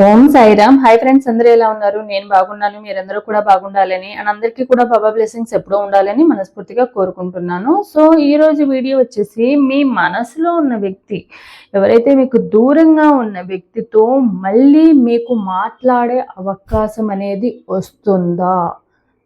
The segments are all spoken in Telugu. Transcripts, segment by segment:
ఓం సాయిరామ్. హాయ్ ఫ్రెండ్స్ అందరూ ఎలా ఉన్నారు? నేను బాగున్నాను మీరందరూ కూడా బాగుండాలని అండ్ అందరికీ కూడా బాబా బ్లెస్సింగ్స్ ఎప్పుడూ ఉండాలని మనస్ఫూర్తిగా కోరుకుంటున్నాను. సో ఈ రోజు వీడియో వచ్చేసి మీ మనసులో ఉన్న వ్యక్తి ఎవరైతే మీకు దూరంగా ఉన్న వ్యక్తితో మళ్ళీ మీకు మాట్లాడే అవకాశం అనేది వస్తుందా?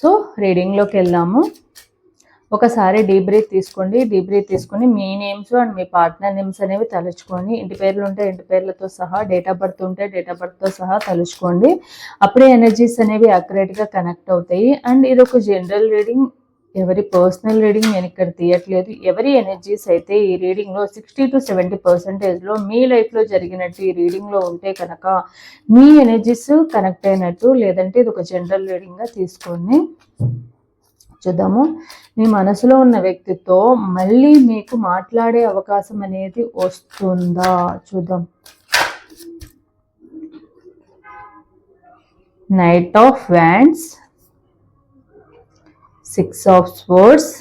సో రీడింగ్లోకి వెళ్దాము. ఒకసారి డీప్ బ్రీత్ తీసుకోండి. డీప్ బ్రీత్ తీసుకొని మీ నేమ్స్ అండ్ మీ పార్ట్నర్ నేమ్స్ అనేవి తలుచుకొని ఇంటి పేర్లు ఉంటే ఇంటి పేర్లతో సహా డేట్ ఆఫ్ బర్త్ ఉంటే డేట్ ఆఫ్ బర్త్తో సహా తలుచుకోండి. అప్పుడే ఎనర్జీస్ అనేవి అక్యురేట్గా కనెక్ట్ అవుతాయి. అండ్ ఇది ఒక జనరల్ రీడింగ్ ఎవరి పర్సనల్ రీడింగ్ నేను ఇక్కడ తీయట్లేదు. ఎవరి ఎనర్జీస్ అయితే ఈ రీడింగ్లో సిక్స్టీ టు సెవెంటీ పర్సెంటేజ్లో మీ లైఫ్లో జరిగినట్టు ఈ రీడింగ్లో ఉంటే కనుక మీ ఎనర్జీస్ కనెక్ట్ అయినట్టు లేదంటే ఇది ఒక జనరల్ రీడింగ్గా తీసుకోండి చూద్దాము. మీ మనసులో ఉన్న వ్యక్తితో మళ్ళీ మీకు మాట్లాడే అవకాశం అనేది వస్తుందా? చూద్దాం. Knight of wands six of swords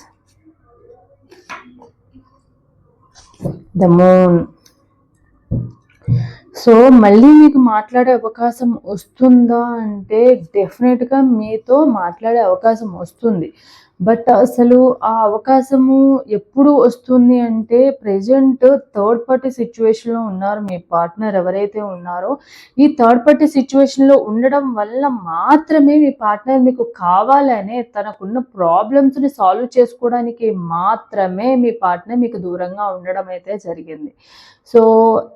the moon so మళ్ళీ మీకు మాట్లాడే అవకాశం వస్తుందా అంటే డెఫినెట్గా మీతో మాట్లాడే అవకాశం వస్తుంది. బట్ అసలు ఆ అవకాశము ఎప్పుడు వస్తుంది అంటే ప్రజెంట్ థర్డ్ పార్టీ సిచ్యువేషన్లో ఉన్నారు మీ పార్ట్నర్ ఎవరైతే ఉన్నారో. ఈ థర్డ్ పార్టీ సిచ్యువేషన్లో ఉండడం వల్ల మాత్రమే మీ పార్ట్నర్ మీకు కావాలనే తనకున్న ప్రాబ్లమ్స్ని సాల్వ్ చేసుకోవడానికి మాత్రమే మీ పార్ట్నర్ మీకు దూరంగా ఉండడం అయితే జరిగింది. సో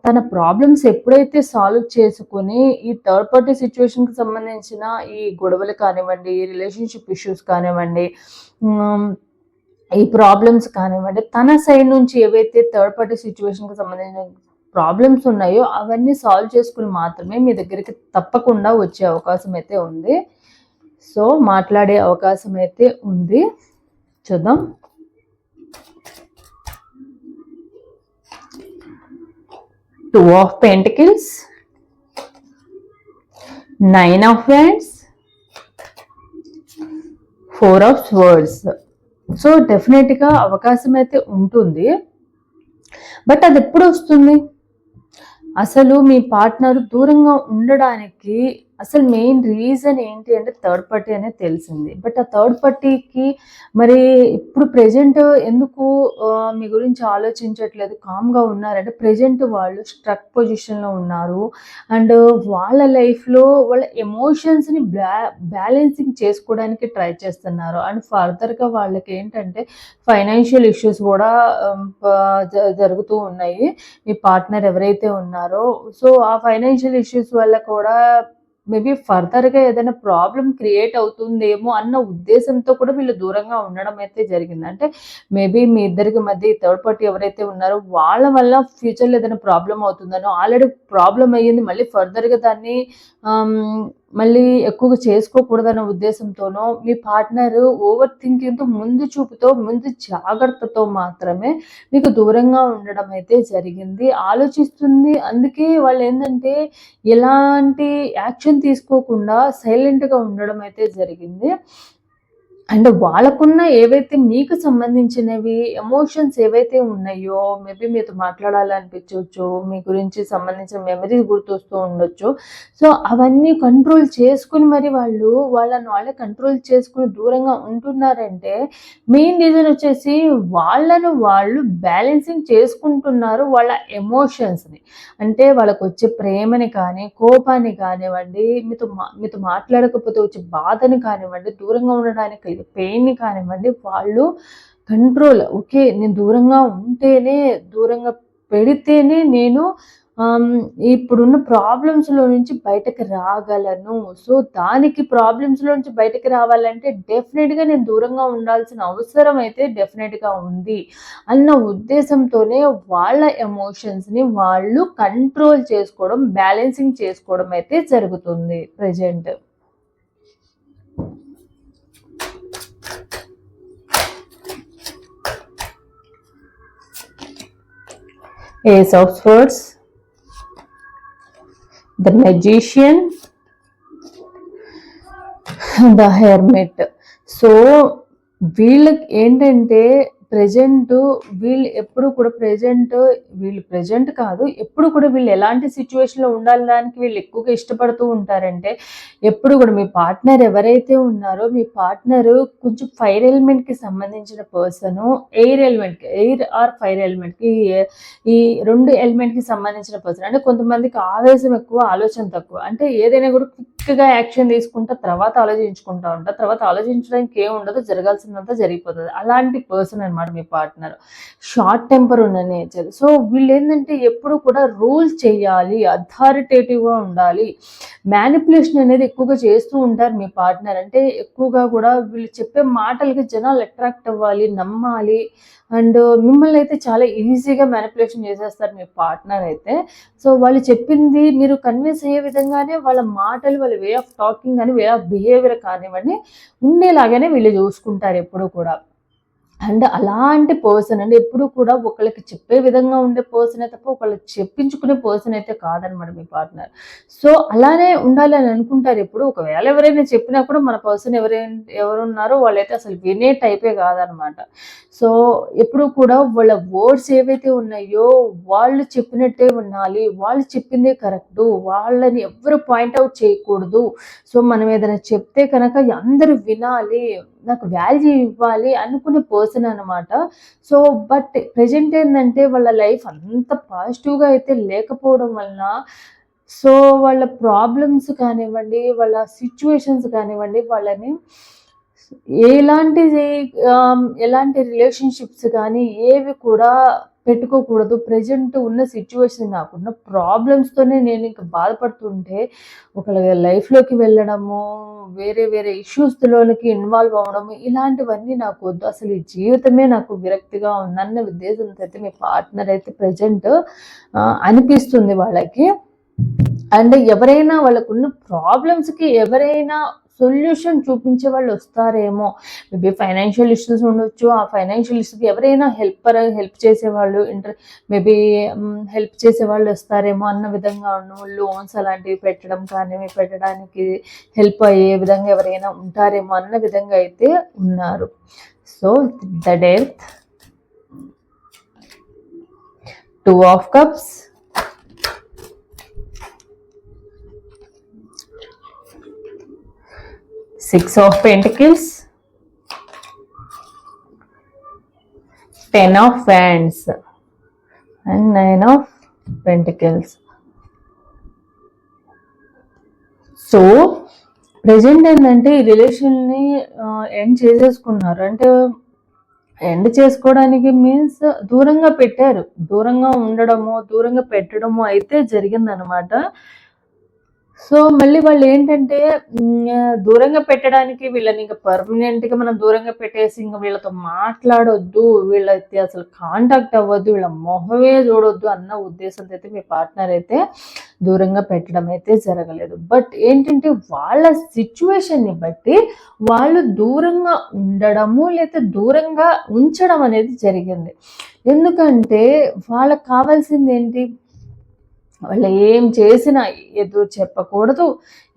తన ప్రాబ్లమ్స్ ఎప్పుడైతే సాల్వ్ చేసుకుని ఈ థర్డ్ పార్టీ సిచ్యువేషన్కి సంబంధించిన ఈ గొడవలు కానివ్వండి ఈ రిలేషన్షిప్ ఇష్యూస్ కానివ్వండి ఈ ప్రాబ్లమ్స్ కానివ్వండి తన సైడ్ నుంచి ఏవైతే థర్డ్ పార్టీ సిచ్యువేషన్కి సంబంధించిన ప్రాబ్లమ్స్ ఉన్నాయో అవన్నీ సాల్వ్ చేసుకుని మాత్రమే మీ దగ్గరికి తప్పకుండా వచ్చే అవకాశం అయితే ఉంది. సో మాట్లాడే అవకాశం అయితే ఉంది. చూద్దాం. Two of pentacles nine of wands four of swords so డెఫినెట్గా అవకాశం అయితే ఉంటుంది. బట్ అది ఎప్పుడు వస్తుంది? అసలు మీ పార్ట్నర్ దూరంగా ఉండడానికి అసలు మెయిన్ రీజన్ ఏంటి అంటే థర్డ్ పార్టీ అనేది తెలిసింది. బట్ ఆ థర్డ్ పార్టీకి మరి ఇప్పుడు ప్రజెంట్ ఎందుకు మీ గురించి ఆలోచించట్లేదు కామ్గా ఉన్నారంటే ప్రజెంట్ వాళ్ళు స్ట్రక్ పొజిషన్లో ఉన్నారు. అండ్ వాళ్ళ లైఫ్లో వాళ్ళ ఎమోషన్స్ని బ్యా బ్యాలెన్సింగ్ చేసుకోవడానికి ట్రై చేస్తున్నారు. అండ్ ఫర్దర్గా వాళ్ళకి ఏంటంటే ఫైనాన్షియల్ ఇష్యూస్ కూడా um, జ- జరుగుతూ ఉన్నాయి. మీ పార్ట్నర్ ఎవరైతే ఉన్నారో సో ఆ ఫైనాన్షియల్ ఇష్యూస్ వల్ల కూడా మేబీ ఫర్దర్గా ఏదైనా ప్రాబ్లం క్రియేట్ అవుతుందేమో అన్న ఉద్దేశంతో కూడా వీళ్ళు దూరంగా ఉండడం అయితే జరిగింది. అంటే మేబీ మీ ఇద్దరికి మధ్య థర్డ్ పార్టీ ఎవరైతే ఉన్నారో వాళ్ళ వల్ల ఫ్యూచర్లో ఏదైనా ప్రాబ్లం అవుతుందనో ఆల్రెడీ ప్రాబ్లం అయ్యింది. మళ్ళీ ఫర్దర్గా దాన్ని మళ్ళీ ఎక్కువగా చేసుకోకూడదన్న ఉద్దేశంతోనో మీ పార్ట్నర్ ఓవర్ థింకింగ్తో ముందు చూపుతో ముందు జాగ్రత్తతో మాత్రమే మీకు దూరంగా ఉండడం అయితే జరిగింది ఆలోచిస్తుంది. అందుకే వాళ్ళు ఏంటంటే ఎలాంటి యాక్షన్ తీసుకోకుండా సైలెంట్గా ఉండడం అయితే జరిగింది. అండ్ వాళ్ళకున్న ఏవైతే మీకు సంబంధించినవి ఎమోషన్స్ ఏవైతే ఉన్నాయో మేబీ మీతో మాట్లాడాలనిపించవచ్చు మీ గురించి సంబంధించిన మెమరీస్ గుర్తొస్తూ ఉండొచ్చు. సో అవన్నీ కంట్రోల్ చేసుకుని మరి వాళ్ళు వాళ్ళని వాళ్ళే కంట్రోల్ చేసుకుని దూరంగా ఉంటున్నారంటే మెయిన్ రీజన్ వచ్చేసి వాళ్ళను వాళ్ళు బ్యాలెన్సింగ్ చేసుకుంటున్నారు వాళ్ళ ఎమోషన్స్ని అంటే వాళ్ళకు వచ్చే ప్రేమని కానీ కోపాన్ని కానివ్వండి మీతో మీతో మాట్లాడకపోతే వచ్చే బాధని కానివ్వండి దూరంగా ఉండడానికి కలిగే పెయిన్ని కానివ్వండి వాళ్ళు కంట్రోల్ ఓకే నేను దూరంగా ఉంటేనే దూరంగా పెడితేనే నేను ఇప్పుడున్న ప్రాబ్లమ్స్లో నుంచి బయటకు రాగలను. సో దానికి ప్రాబ్లమ్స్లో నుంచి బయటకు రావాలంటే డెఫినెట్గా నేను దూరంగా ఉండాల్సిన అవసరం అయితే డెఫినెట్గా ఉంది అన్న ఉద్దేశంతోనే వాళ్ళ ఎమోషన్స్ని వాళ్ళు కంట్రోల్ చేసుకోవడం బ్యాలెన్సింగ్ చేసుకోవడం అయితే జరుగుతుంది present. Ace of Swords, the Magician, the Hermit. So వీళ్ళకి ఏంటంటే ప్రజెంట్ వీళ్ళు ఎప్పుడు కూడా ప్రజెంట్ వీళ్ళు ప్రజెంట్ కాదు ఎప్పుడు కూడా వీళ్ళు ఎలాంటి సిచ్యువేషన్లో ఉండాలడానికి వీళ్ళు ఎక్కువగా ఇష్టపడుతూ ఉంటారంటే ఎప్పుడు కూడా మీ పార్ట్నర్ ఎవరైతే ఉన్నారో మీ పార్ట్నర్ కొంచెం ఫైర్ ఎలిమెంట్కి సంబంధించిన పర్సన్ ఎయిర్ ఎలిమెంట్కి ఎయిర్ ఆర్ ఫైర్ ఎలిమెంట్కి ఈ రెండు ఎలిమెంట్కి సంబంధించిన పర్సన్. అంటే కొంతమందికి ఆవేశం ఎక్కువ ఆలోచన తక్కువ. అంటే ఏదైనా కూడా క్విక్గా యాక్షన్ తీసుకుంటా తర్వాత ఆలోచించుకుంటా ఉంటా తర్వాత ఆలోచించడానికి ఏం ఉండదు జరగాల్సిందంతా జరిగిపోతుంది. అలాంటి పర్సన్ అనమాట మీ పార్ట్నర్. షార్ట్ టెంపర్ ఉన్న నేచర్ సో వీళ్ళు ఏంటంటే ఎప్పుడు కూడా రూల్స్ చేయాలి అథారిటేటివ్గా ఉండాలి. మ్యానిపులేషన్ అనేది ఎక్కువగా చేస్తూ ఉంటారు మీ పార్ట్నర్. అంటే ఎక్కువగా కూడా వీళ్ళు చెప్పే మాటలకి జనాలు అట్రాక్ట్ అవ్వాలి నమ్మాలి. అండ్ మిమ్మల్ని అయితే చాలా ఈజీగా మ్యానిపులేషన్ చేసేస్తారు మీ పార్ట్నర్ అయితే. సో వాళ్ళు చెప్పింది మీరు కన్విన్స్ అయ్యే విధంగానే వాళ్ళ మాటలు వాళ్ళ వే ఆఫ్ టాకింగ్ కానీ వే ఆఫ్ బిహేవియర్ కానివ్వండి ఉండేలాగానే వీళ్ళు చూసుకుంటారు ఎప్పుడు కూడా. అండ్ అలాంటి పర్సన్ అంటే ఎప్పుడు కూడా ఒకళ్ళకి చెప్పే విధంగా ఉండే పర్సన్ తప్ప ఒకళ్ళకి చెప్పించుకునే పర్సన్ అయితే కాదనమాట మీ పార్ట్నర్ సో అలానే ఉండాలి అని అనుకుంటారు ఎప్పుడు. ఒకవేళ ఎవరైనా చెప్పినా కూడా మన పర్సన్ ఎవరైనా ఎవరున్నారో వాళ్ళైతే అసలు వినే టైపే కాదనమాట. సో ఎప్పుడు కూడా వాళ్ళ వర్డ్స్ ఏవైతే ఉన్నాయో వాళ్ళు చెప్పినట్టే ఉండాలి. వాళ్ళు చెప్పిందే కరెక్ట్ వాళ్ళని ఎవరు పాయింట్అవుట్ చేయకూడదు. సో మనం ఏదైనా చెప్తే కనుక అందరూ వినాలి. నాకు వాల్యూ ఇవ్వాలి అనుకునే పర్సన్ అనమాట సో బట్ ప్రజెంట్ ఏంటంటే వాళ్ళ లైఫ్ అంత పాజిటివ్గా అయితే లేకపోవడం వలన సో వాళ్ళ ప్రాబ్లమ్స్ కానివ్వండి వాళ్ళ సిచ్యువేషన్స్ కానివ్వండి వాళ్ళని ఎలాంటి ఎలాంటి రిలేషన్షిప్స్ కానీ ఏవి కూడా పెట్టుకోకూడదు. ప్రజెంట్ ఉన్న సిచ్యువేషన్ నాకున్న ప్రాబ్లమ్స్తోనే నేను ఇంకా బాధపడుతుంటే ఒకళ్ళ లైఫ్లోకి వెళ్ళడము వేరే వేరే ఇష్యూస్లోనికి ఇన్వాల్వ్ అవ్వడము ఇలాంటివన్నీ నాకు వద్దు. అసలు ఈ జీవితమే నాకు విరక్తిగా ఉందన్న ఉద్దేశంతో అయితే మీ పార్ట్నర్ అయితే ప్రజెంట్ అనిపిస్తుంది వాళ్ళకి. అండ్ ఎవరైనా వాళ్ళకున్న ప్రాబ్లమ్స్కి ఎవరైనా సొల్యూషన్ చూపించే వాళ్ళు వస్తారేమో. మేబీ ఫైనాన్షియల్ ఇష్యూస్ ఉండొచ్చు. ఆ ఫైనాన్షియల్ ఇష్యూస్కి ఎవరైనా హెల్పర్ హెల్ప్ చేసేవాళ్ళు ఇంటర్ మేబీ హెల్ప్ చేసే వాళ్ళు వస్తారేమో అన్న విధంగా లోన్స్ అలాంటివి పెట్టడం కానీ పెట్టడానికి హెల్ప్ అయ్యే విధంగా ఎవరైనా ఉంటారేమో అన్న విధంగా అయితే ఉన్నారు. So the death two of cups six of pentacles. Ten of hands and nine of pentacles. So present ఏంటంటే ఈ రిలేషన్ని ఎండ్ చేసేసుకున్నారు. అంటే ఎండ్ చేసుకోవడానికి మీన్స్ దూరంగా పెట్టారు. దూరంగా ఉండడము దూరంగా పెట్టడము అయితే జరిగిందనమాట. సో మళ్ళీ వాళ్ళు ఏంటంటే దూరంగా పెట్టడానికి వీళ్ళని ఇంకా పర్మనెంట్గా మనం దూరంగా పెట్టేసి ఇంకా వీళ్ళతో మాట్లాడొద్దు వీళ్ళైతే అసలు కాంటాక్ట్ అవ్వద్దు వీళ్ళ మొహమే చూడొద్దు అన్న ఉద్దేశంతో అయితే మీ పార్ట్నర్ అయితే దూరంగా పెట్టడం అయితే జరగలేదు. బట్ ఏంటంటే వాళ్ళ సిచ్యువేషన్ని బట్టి వాళ్ళు దూరంగా ఉండడము లేదా దూరంగా ఉంచడం అనేది జరిగింది. ఎందుకంటే వాళ్ళకి కావాల్సింది ఏంటి? వాళ్ళు ఏం చేసినా ఎదురు చెప్పకూడదు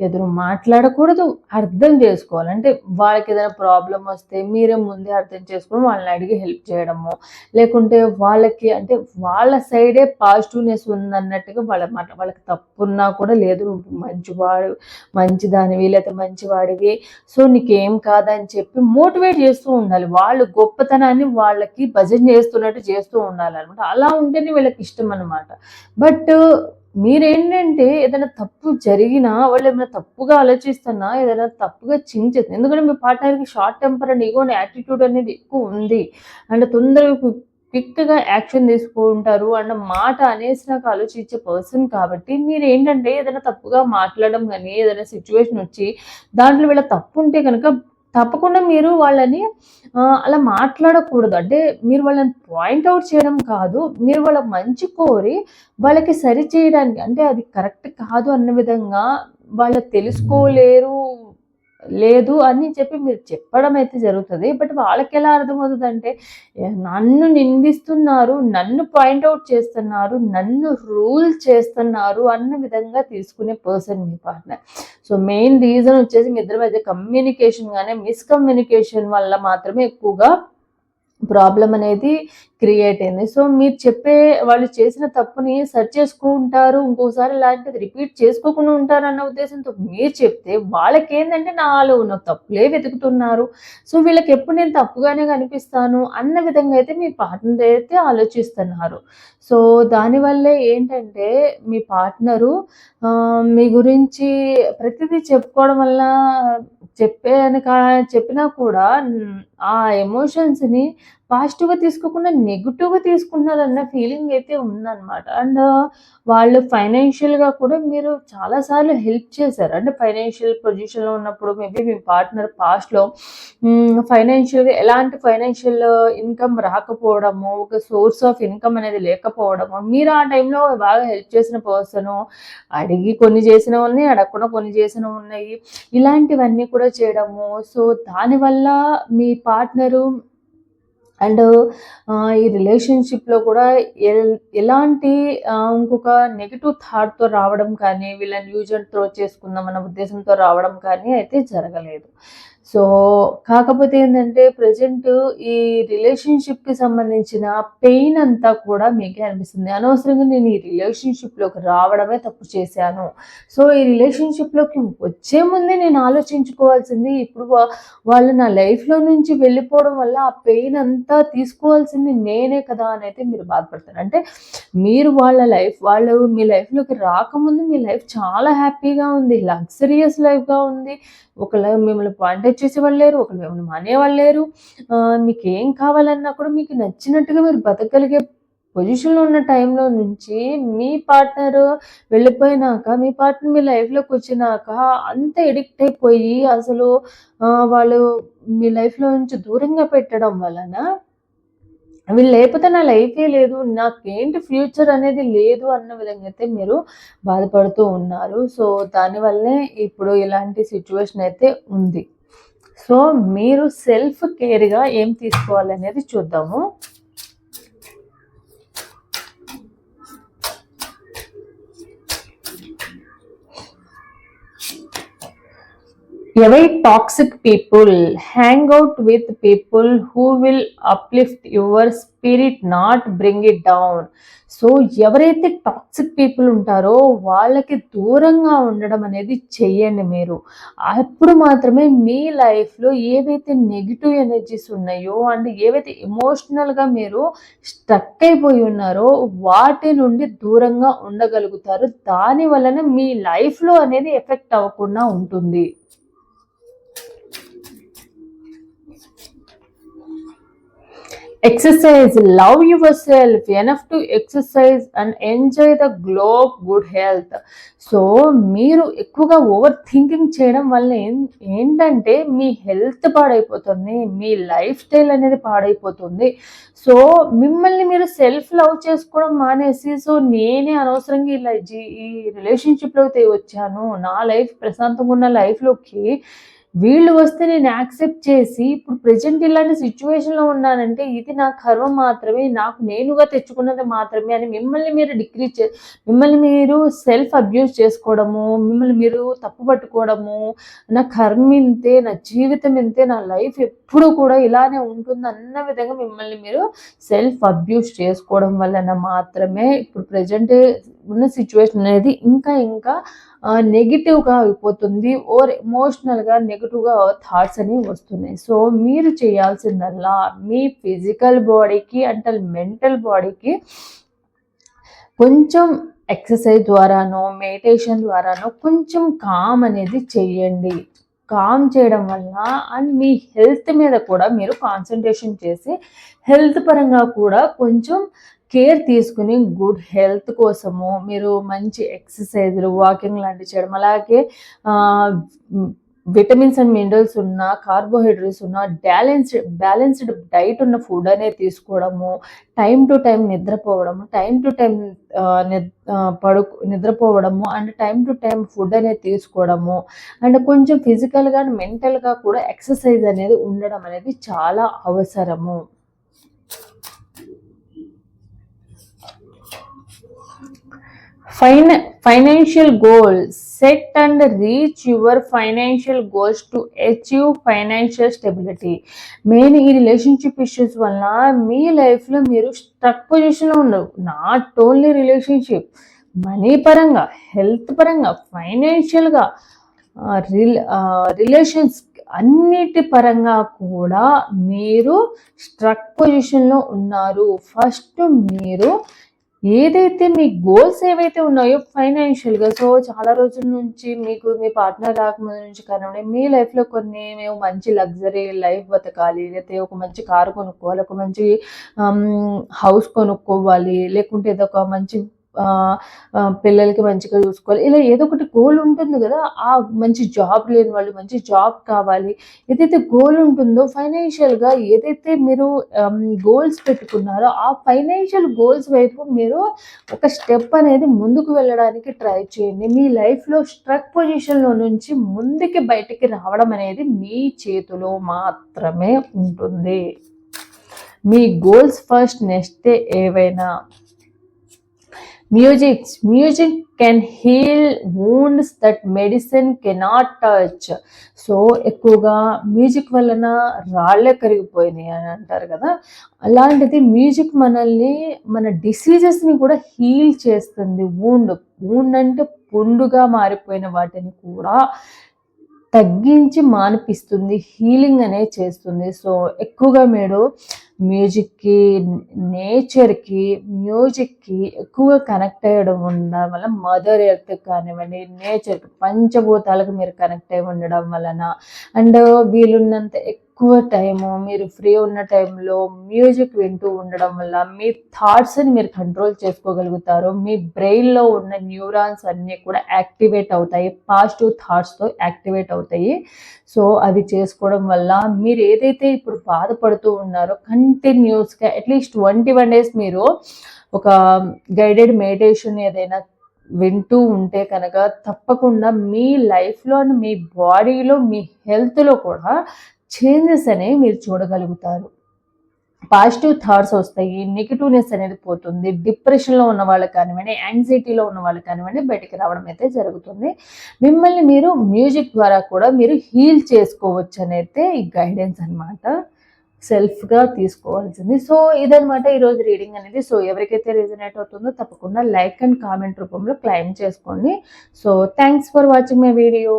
ఎదురు మాట్లాడకూడదు అర్థం చేసుకోవాలంటే వాళ్ళకి ఏదైనా ప్రాబ్లం వస్తే మీరే ముందే అర్థం చేసుకుని వాళ్ళని అడిగి హెల్ప్ చేయడము లేకుంటే వాళ్ళకి అంటే వాళ్ళ సైడే పాజిటివ్నెస్ ఉందన్నట్టుగా వాళ్ళ మాట వాళ్ళకి తప్పున్నా కూడా లేదు మంచివాడు మంచిదానివి లేకపోతే మంచివాడివి. సో నీకేం కాదని చెప్పి మోటివేట్ చేస్తూ ఉండాలి. వాళ్ళు గొప్పతనాన్ని వాళ్ళకి భజన చేస్తున్నట్టు చేస్తూ ఉండాలి అనమాట అలా ఉంటేనే వీళ్ళకి ఇష్టం అనమాట బట్ మీరేంటంటే ఏదైనా తప్పు జరిగినా వాళ్ళు ఏమైనా తప్పుగా ఆలోచిస్తున్నా ఏదైనా తప్పుగా చింగ్ ఎందుకంటే మీ పార్ట్నర్కి short temper and ego attitude అనేది ఎక్కువ ఉంది. అండ్ తొందరగా క్విక్గా యాక్షన్ తీసుకుంటారు అండ్ మాట అనేసి నాకు ఆలోచించే పర్సన్ కాబట్టి మీరు ఏంటంటే ఏదైనా తప్పుగా మాట్లాడడం కానీ ఏదైనా సిచ్యువేషన్ వచ్చి దాంట్లో వీళ్ళ తప్పు ఉంటే కనుక తప్పకుండా మీరు వాళ్ళని అలా మాట్లాడకూడదు. అంటే మీరు వాళ్ళని పాయింట్ అవుట్ చేయడం కాదు మీరు వాళ్ళ మంచి కోరి వాళ్ళకి సరి చేయడానికి అంటే అది కరెక్ట్ కాదు అన్న విధంగా వాళ్ళు తెలుసుకోలేరు లేదు అని చెప్పి మీరు చెప్పడం అయితే జరుగుతుంది. బట్ వాళ్ళకి ఎలా అర్థమవుతుంది అంటే నన్ను నిందిస్తున్నారు నన్ను పాయింట్అవుట్ చేస్తున్నారు నన్ను రూల్ చేస్తున్నారు అన్న విధంగా తీసుకునే పర్సన్ మీ పార్ట్నర్. సో మెయిన్ రీజన్ వచ్చేసి మీ ఇద్దరి మధ్య కమ్యూనికేషన్ కానీ మిస్కమ్యూనికేషన్ వల్ల మాత్రమే ఎక్కువగా ప్రాబ్లం అనేది క్రియేట్ అయింది. సో మీరు చెప్పే వాళ్ళు చేసిన తప్పుని సర్చ్ చేసుకుంటారు ఇంకోసారి ఇలాంటిది రిపీట్ చేసుకోకుండా ఉంటారు అన్న ఉద్దేశంతో మీరు చెప్తే వాళ్ళకి ఏంటంటే నాలో ఉన్న తప్పులే వెతుకుతున్నారు. సో వీళ్ళకి ఎప్పుడు నేను తప్పుగానే కనిపిస్తాను అన్న విధంగా అయితే మీ పార్ట్నర్ అయితే ఆలోచిస్తున్నారు. సో దానివల్లే ఏంటంటే మీ పార్ట్నరు మీ గురించి ప్రతిదీ చెప్పుకోవడం వల్ల చెప్పాను కా చెప్పినా కూడా ఆ ఎమోషన్స్ని పాజిటివ్గా తీసుకోకుండా నెగిటివ్గా తీసుకుంటున్నారన్న ఫీలింగ్ అయితే ఉందన్నమాట. అండ్ uh, వాళ్ళు ఫైనాన్షియల్గా కూడా మీరు చాలాసార్లు హెల్ప్ చేశారు. అంటే ఫైనాన్షియల్ పొజిషన్లో ఉన్నప్పుడు మేబీ మీ పార్ట్నర్ పాస్ట్లో ఫైనాన్షియల్గా ఎలాంటి ఫైనాన్షియల్ ఇన్కమ్ uh, రాకపోవడము ఒక సోర్స్ ఆఫ్ ఇన్కమ్ అనేది లేకపోవడము మీరు ఆ టైంలో బాగా హెల్ప్ చేసిన పర్సన్ అడిగి కొన్ని చేసినవి ఉన్నాయి అడగకుండా కొన్ని చేసినవి ఉన్నాయి ఇలాంటివన్నీ కూడా చేయడము. సో దానివల్ల మీ పార్ట్నరు అండ్ ఈ రిలేషన్షిప్లో కూడా ఎలాంటి ఇంకొక నెగిటివ్ థాట్తో రావడం కానీ వీళ్ళని యూజ్ అండ్ త్రో చేసుకుందాం అన్న ఉద్దేశంతో రావడం కానీ అయితే జరగలేదు. సో కాకపోతే ఏంటంటే ప్రజెంట్ ఈ రిలేషన్షిప్కి సంబంధించిన పెయిన్ అంతా కూడా మీకే అనిపిస్తుంది. అనవసరంగా నేను ఈ రిలేషన్షిప్లోకి రావడమే తప్పు చేశాను. సో ఈ రిలేషన్షిప్లోకి వచ్చే ముందే నేను ఆలోచించుకోవాల్సింది ఇప్పుడు వాళ్ళు నా లైఫ్లో నుంచి వెళ్ళిపోవడం వల్ల ఆ పెయిన్ అంతా తీసుకోవాల్సింది నేనే కదా అని అయితే మీరు బాధపడతారు. అంటే మీరు వాళ్ళ లైఫ్ వాళ్ళు మీ లైఫ్లోకి రాకముందు మీ లైఫ్ చాలా హ్యాపీగా ఉంది లగ్జరియస్ లైఫ్గా ఉంది. ఒకళ్ళ మిమ్మల్ని పాయింట్ చేసేవాళ్ళు లేరు ఒకళ్ళు మిమ్మల్ని మానేవాళ్ళు లేరు. మీకు ఏం కావాలన్నా కూడా మీకు నచ్చినట్టుగా మీరు బతకగలిగే పొజిషన్లో ఉన్న టైంలో నుంచి మీ పార్ట్నర్ వెళ్ళిపోయినాక మీ పార్ట్నర్ మీ లైఫ్లోకి వచ్చినాక అంత ఎడిక్ట్ అయిపోయి అసలు వాళ్ళు మీ లైఫ్లో నుంచి దూరంగా పెట్టడం వలన వీళ్ళు లేకపోతే నా లైఫే లేదు నాకేంటి ఫ్యూచర్ అనేది లేదు అన్న విధంగా అయితే మీరు బాధపడుతూ ఉన్నారు. సో దానివల్లే ఇప్పుడు ఇలాంటి సిచ్యువేషన్ అయితే ఉంది. సో మీరు సెల్ఫ్ కేర్గా ఏం తీసుకోవాలి అనేది చూద్దాము. Avoid toxic people. Hang out with people who will uplift your spirit, not bring it down. So ఎవరైతే టాక్సిక్ పీపుల్ ఉంటారో వాళ్ళకి దూరంగా ఉండడం అనేది చెయ్యండి మీరు అప్పుడు మాత్రమే మీ లైఫ్లో ఏవైతే నెగిటివ్ ఎనర్జీస్ ఉన్నాయో అండ్ ఏవైతే ఎమోషనల్గా మీరు స్టక్ అయిపోయి ఉన్నారో వాటి నుండి దూరంగా ఉండగలుగుతారు దాని వలన మీ లైఫ్లో అనేది ఎఫెక్ట్ అవ్వకుండా ఉంటుంది exercise love yourself enough to exercise and enjoy the globe good health so మీరు ఎక్కువగా ఓవర్ థింకింగ్ చేయడం వల్ల ఏంటంటే మీ హెల్త్ పాడైపోతుంది మీ లైఫ్ స్టైల్ అనేది పాడైపోతుంది. సో మిమ్మల్ని మీరు సెల్ఫ్ లవ్ చేసుకోవడం మానేసి సో నేనే అనవసరంగా ఇలా ఈ రిలేషన్షిప్లోకి వచ్చాను నా లైఫ్ ప్రశాంతంగా ఉన్న లైఫ్లోకి వీళ్ళు వస్తే నేను యాక్సెప్ట్ చేసి ఇప్పుడు ప్రజెంట్ ఇలాంటి సిచ్యువేషన్లో ఉన్నానంటే ఇది నా కర్మ మాత్రమే నాకు నేనుగా తెచ్చుకున్నది మాత్రమే అని మిమ్మల్ని మీరు డిగ్రీ చే మిమ్మల్ని మీరు సెల్ఫ్ అబ్యూస్ చేసుకోవడము మిమ్మల్ని మీరు తప్పు పట్టుకోవడము నా కర్మ ఇంతే నా జీవితం ఇంతే నా లైఫ్ ఎప్పుడు కూడా ఇలానే ఉంటుంది అన్న విధంగా మిమ్మల్ని మీరు సెల్ఫ్ అబ్యూస్ చేసుకోవడం వలన మాత్రమే ఇప్పుడు ప్రజెంట్ ఉన్న సిచ్యువేషన్ అనేది ఇంకా ఇంకా నెగిటివ్గా అయిపోతుంది. ఓర్ ఎమోషనల్గా నెగిటివ్గా థాట్స్ అనేవి వస్తున్నాయి. సో మీరు చేయాల్సిందల్లా మీ ఫిజికల్ బాడీకి అంటే మెంటల్ బాడీకి కొంచెం ఎక్సర్సైజ్ ద్వారానో మెడిటేషన్ ద్వారానో కొంచెం కామ్ అనేది చెయ్యండి కామ్ చేయడం వల్ల అండ్ మీ హెల్త్ మీద కూడా మీరు కాన్సన్ట్రేషన్ చేసి హెల్త్ పరంగా కూడా కొంచెం కేర్ తీసుకుని గుడ్ హెల్త్ కోసము మీరు మంచి ఎక్సర్సైజ్లు వాకింగ్ లాంటివి చేయడం అలాగే విటమిన్స్ అండ్ మినరల్స్ ఉన్న కార్బోహైడ్రేట్స్ ఉన్న బ్యాలెన్స్డ్ బ్యాలెన్స్డ్ డైట్ ఉన్న ఫుడ్ అనేది తీసుకోవడము టైం టు టైం నిద్రపోవడము టైం టు టైం పడుకు నిద్రపోవడము and time to time food అనేది తీసుకోవడము అండ్ కొంచెం ఫిజికల్గా మెంటల్గా కూడా ఎక్సర్సైజ్ అనేది ఉండడం అనేది చాలా అవసరము. ఫైన financial goals set and reach your financial goals to achieve financial stability main ఈ రిలేషన్షిప్ ఇష్యూస్ వల్ల మీ లైఫ్లో మీరు స్ట్రక్ పొజిషన్లో ఉండవు. నాట్ ఓన్లీ రిలేషన్షిప్ మనీ పరంగా హెల్త్ పరంగా ఫైనాన్షియల్గా రిల్ రిలేషన్స్ అన్నిటి పరంగా కూడా మీరు స్ట్రక్ పొజిషన్లో ఉన్నారు. ఫస్ట్ మీరు ఏదైతే మీ గోల్స్ ఏవైతే ఉన్నాయో ఫైనాన్షియల్గా సో చాలా రోజుల నుంచి మీకు మీ పార్ట్నర్ రాకముందు నుంచి కానివ్వండి మీ లైఫ్లో కొన్ని మేము మంచి లగ్జరీ లైఫ్ బతకాలి లేకపోతే ఒక మంచి కారు కొనుక్కోవాలి ఒక మంచి హౌస్ కొనుక్కోవాలి లేకుంటే ఏదో ఒక మంచి పిల్లలకి మంచిగా చూసుకోవాలి. ఇలా ఏదో ఒకటి గోల్ ఉంటుంది కదా ఆ మంచి జాబ్ లేని వాళ్ళు మంచి జాబ్ కావాలి ఏదైతే గోల్ ఉంటుందో ఫైనాన్షియల్గా ఏదైతే మీరు um, గోల్స్ పెట్టుకున్నారో ఆ ఫైనాన్షియల్ గోల్స్ వైపు మీరు ఒక స్టెప్ అనేది ముందుకు వెళ్ళడానికి ట్రై చేయండి. మీ లైఫ్లో స్ట్రక్ పొజిషన్లో నుంచి ముందుకి బయటికి రావడం అనేది మీ చేతిలో మాత్రమే ఉంటుంది. మీ గోల్స్ ఫస్ట్ నెక్స్ట్ ఏవైనా music music can heal wounds that medicine cannot touch so ఎక్కువగా మ్యూజిక్ వలన రాళ్ళే కరిగిపోయినాయి అని అంటారు కదా. అలాంటిది మ్యూజిక్ మనల్ని మన డిసీజెస్ని కూడా హీల్ చేస్తుంది. వూండ్ వూండ్ అంటే పుండుగా మారిపోయిన వాటిని కూడా తగ్గించి మానిపిస్తుంది హీలింగ్ అనేది చేస్తుంది. సో ఎక్కువగా మీరు మ్యూజిక్కి నేచర్కి మ్యూజిక్కి ఎక్కువగా కనెక్ట్ అయ్యడం ఉండడం వల్ల మదర్ ఎర్త్ కానివ్వండి నేచర్కి పంచభూతాలకు మీరు కనెక్ట్ అయి ఉండడం వలన. అండ్ వీలున్నంత ఎక్కువ టైము మీరు ఫ్రీ ఉన్న టైంలో మ్యూజిక్ వింటూ ఉండడం వల్ల మీ థాట్స్ని మీరు కంట్రోల్ చేసుకోగలుగుతారు. మీ బ్రెయిన్లో ఉన్న న్యూరాన్స్ అన్నీ కూడా యాక్టివేట్ అవుతాయి. పాజిటివ్ థాట్స్తో యాక్టివేట్ అవుతాయి. సో అవి చేసుకోవడం వల్ల మీరు ఏదైతే ఇప్పుడు బాధపడుతూ ఉన్నారో కంటిన్యూస్గా అట్లీస్ట్ ట్వంటీ వన్ డేస్ మీరు ఒక గైడెడ్ మెడిటేషన్ ఏదైనా వింటూ ఉంటే కనుక తప్పకుండా మీ లైఫ్లో మీ బాడీలో మీ హెల్త్లో కూడా చేంజెస్ అనేవి మీరు చూడగలుగుతారు. పాజిటివ్ థాట్స్ వస్తాయి నెగిటివ్నెస్ అనేది పోతుంది డిప్రెషన్లో ఉన్న వాళ్ళకి కానివ్వండి యాంగ్జైటీలో ఉన్న వాళ్ళకి కానివ్వండి బయటికి రావడం అయితే జరుగుతుంది. మిమ్మల్ని మీరు మ్యూజిక్ ద్వారా కూడా మీరు హీల్ చేసుకోవచ్చు అనేది ఈ గైడెన్స్ అనమాట సెల్ఫ్గా తీసుకోవాల్సింది. సో ఇదనమాట ఈరోజు రీడింగ్ అనేది. సో ఎవరికైతే రిజనేట్ అవుతుందో తప్పకుండా లైక్ అండ్ కామెంట్ రూపంలో క్లైమ్ చేసుకోండి. So thanks for watching my video.